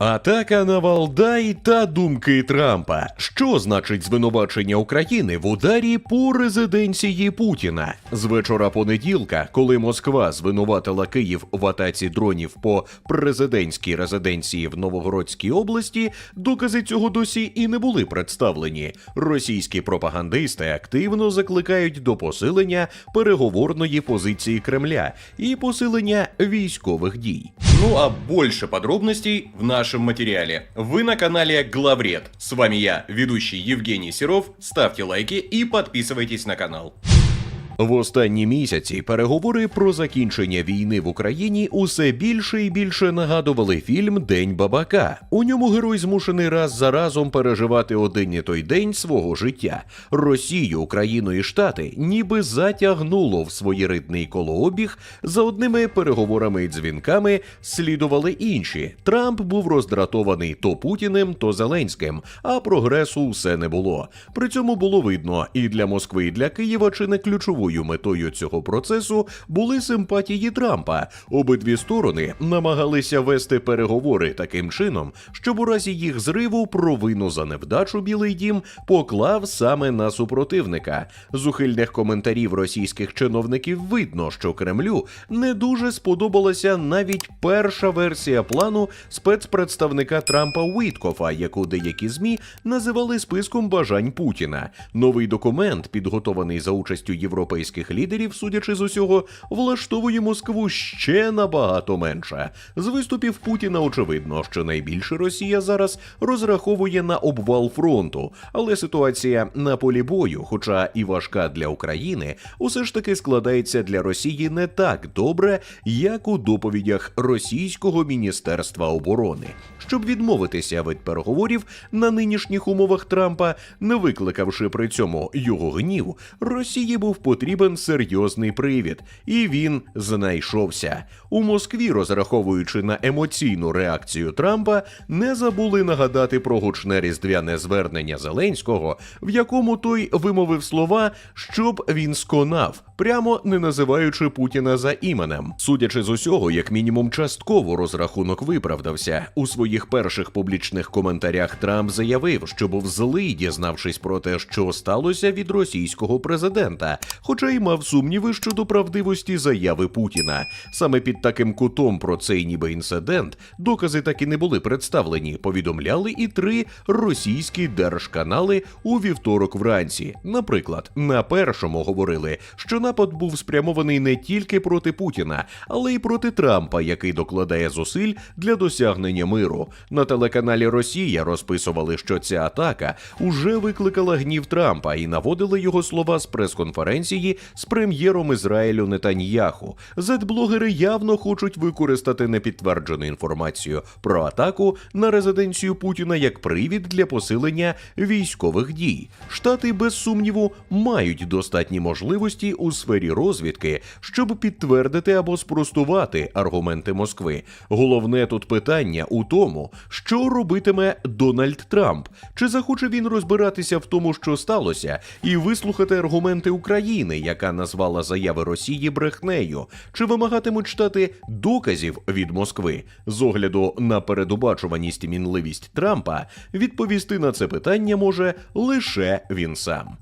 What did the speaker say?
Атака на Валдай та думки Трампа. Що значить звинувачення України в ударі по резиденції Путіна? З вечора понеділка, коли Москва звинуватила Київ в атаці дронів по президентській резиденції в Новогородській області, докази цього досі і не були представлені. Російські пропагандисти активно закликають до посилення переговорної позиції Кремля і посилення військових дій. Ну а больше подробностей в нашем материале. Вы на канале Главред. С вами я, ведущий Евгений Серов. Ставьте лайки и подписывайтесь на канал. В останні місяці переговори про закінчення війни в Україні усе більше і більше нагадували фільм День бабака. У ньому герой змушений раз за разом переживати один і той день свого життя. Росію, Україну і Штати ніби затягнуло в своєридний колообіг. За одними переговорами і дзвінками слідували інші. Трамп був роздратований то Путіним, то Зеленським, а прогресу все не було. При цьому було видно і для Москви, і для Києва чи не ключовою метою цього процесу були симпатії Трампа. Обидві сторони намагалися вести переговори таким чином, щоб у разі їх зриву провину за невдачу Білий Дім поклав саме на супротивника. З ухильних коментарів російських чиновників видно, що Кремлю не дуже сподобалася навіть перша версія плану спецпредставника Трампа Уіткофа, яку деякі змі називали списком бажань Путіна. Новий документ, підготований за участю європейських лідерів, судячи з усього, влаштовує Москву ще набагато менше. З виступів Путіна очевидно, що найбільше Росія зараз розраховує на обвал фронту, але ситуація на полі бою, хоча і важка для України, усе ж таки складається для Росії не так добре, як у доповідях російського міністерства оборони. Щоб відмовитися від переговорів на нинішніх умовах Трампа, не викликавши при цьому його гнів, Росії був потрібен серйозний привід, і він знайшовся. У Москві, розраховуючи на емоційну реакцію Трампа, не забули нагадати про гучне різдвяне звернення Зеленського, в якому той вимовив слова, щоб він сконав, прямо не називаючи Путіна за іменем. Судячи з усього, як мінімум частково розрахунок виправдався. У своїх перших публічних коментарях Трамп заявив, що був злий, дізнавшись про те, що сталося від російського президента, хоча й мав сумніви щодо правдивості заяви Путіна. Саме під таким кутом про цей ніби інцидент докази так і не були представлені. Повідомляли і три російські держканали у вівторок вранці. Наприклад, на першому говорили, що напад був спрямований не тільки проти Путіна, але й проти Трампа, який докладає зусиль для досягнення миру. На телеканалі Росія розписували, що ця атака уже викликала гнів Трампа і наводили його слова з прес-конференції з прем'єром Ізраїлю Нетаньяху. Зетблогери явно хочуть використати непідтверджену інформацію про атаку на резиденцію Путіна як привід для посилення військових дій. Штати без сумніву мають достатні можливості у сфері розвідки, щоб підтвердити або спростувати аргументи Москви. Головне тут питання у тому, що робитиме Дональд Трамп. Чи захоче він розбиратися в тому, що сталося, і вислухати аргументи України, яка назвала заяви Росії брехнею, чи вимагатимуть штати доказів від Москви з огляду на передубачуваність і мінливість Трампа, відповісти на це питання може лише він сам.